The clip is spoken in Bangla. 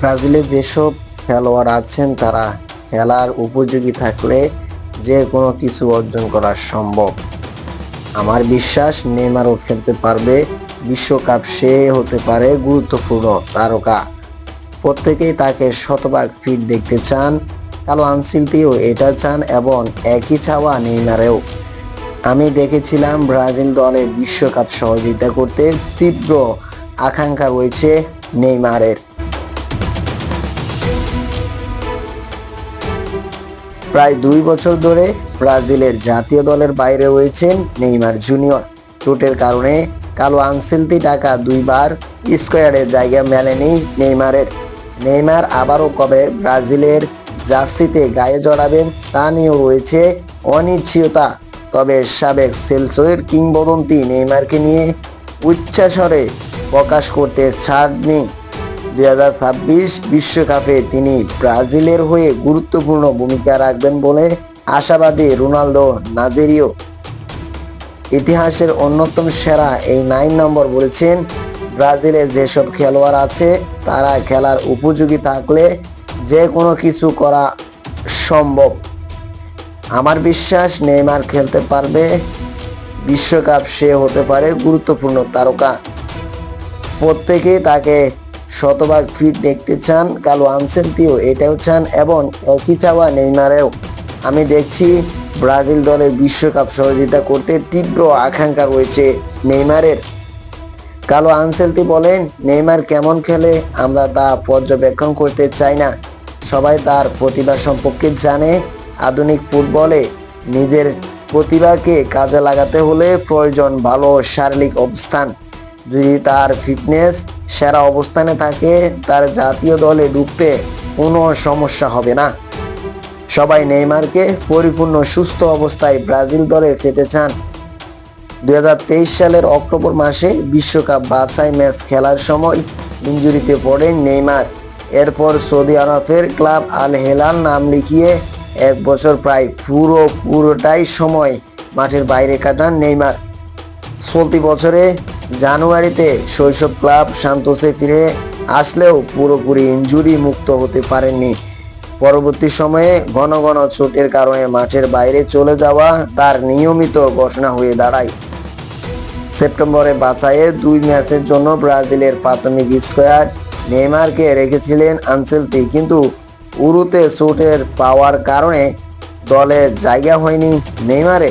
ব্রাজিলে যেসব খেলোয়াড় আছেন, তারা খেলার উপযোগী থাকলে যে কোনো কিছু অর্জন করা সম্ভব। আমার বিশ্বাস, নেইমারও খেলতে পারবে। বিশ্বকাপ সে হতে পারে গুরুত্বপূর্ণ তারকা। প্রত্যেকেই তাকে শতভাগ ফিট দেখতে চান। কালো আনসিলতিও এটা চান এবং একই চাওয়া নেইমারেও। আমি দেখেছিলাম ব্রাজিল দলে বিশ্বকাপ সহযোগিতা করতে তীব্র আকাঙ্ক্ষা রয়েছে নেইমারের। প্রায় দুই বছর ধরে ব্রাজিলের জাতীয় দলের বাইরে রয়েছেন নেইমার জুনিয়র। চোটের কারণে কালো আনসেলতি টাকা দুইবার স্কোয়াডে জায়গা মেলেনি নেইমারের। নেইমার আবারও কবে ব্রাজিলের জার্সিতে গায়ে জড়াবেন তা নিয়েও রয়েছে অনিশ্চয়তা। তবে সাবেক সেলসোয়ের কিংবদন্তি নেইমারকে নিয়ে উচ্চাস্বরে প্রকাশ করতে ছাড়নি দুই বিশ্বকাপে তিনি ব্রাজিলের হয়ে গুরুত্বপূর্ণ ভূমিকা রাখবেন বলে আশাবাদী রোনালদো নাজেরিও। ইতিহাসের অন্যতম সেরা এই নাইন নম্বর বলেছেন, ব্রাজিলে যেসব খেলোয়াড় আছে তারা খেলার উপযোগী থাকলে যে কোনো কিছু করা সম্ভব। আমার বিশ্বাস, নেইমার খেলতে পারবে, বিশ্বকাপ সে হতে পারে গুরুত্বপূর্ণ তারকা। প্রত্যেকেই তাকে শতভাগ ফিট দেখতে চান কালো আনসেলতিও এটাও চান এবং একই চাওয়া নেইমারেও। আমি দেখছি ব্রাজিল দলের বিশ্বকাপ সহযোগিতা করতে তীব্র আকাঙ্ক্ষা রয়েছে নেইমারের। কালো আনসেলতি বলেন, নেইমার কেমন খেলে আমরা তা পর্যবেক্ষণ করতে চাই না। সবাই তার প্রতিভা সম্পর্কে জানে। আধুনিক ফুটবলে নিজের প্রতিভাকে কাজে লাগাতে হলে প্রয়োজন ভালো শারীরিক অবস্থান। যদি তার ফিটনেস সেরা অবস্থানে থাকে, তার জাতীয় দলে ঢুকতে কোনো সমস্যা হবে না। সবাই নেইমারকে পরিপূর্ণ সুস্থ অবস্থায় ব্রাজিল দলে পেতে চান। দু হাজার তেইশ সালের অক্টোবর মাসে বিশ্বকাপ বাছাই ম্যাচ খেলার সময় ইঞ্জুরিতে পড়েন নেইমার। এরপর সৌদি আরবের ক্লাব আল হেলাল নাম লিখিয়ে এক বছর প্রায় পুরো পুরোটাই সময় মাঠের বাইরে কাটান নেইমার। চলতি বছরে জানুয়ারিতে শৈশব ক্লাব সান্তোসে ফিরে আসলেও পুরোপুরি ইঞ্জুরি মুক্ত হতে পারেননি। পরবর্তী সময়ে ঘন ঘন চোটের কারণে মাঠের বাইরে চলে যাওয়া তার নিয়মিত ঘোষণা হয়ে দাঁড়ায়। সেপ্টেম্বরে বাছাইয়ে দুই ম্যাচের জন্য ব্রাজিলের প্রাথমিক স্কোয়াড নেইমারকে রেখেছিলেন আনসেলতি, কিন্তু উরুতে চোটের পাওয়ার কারণে দলে জায়গা হয়নি নেইমারে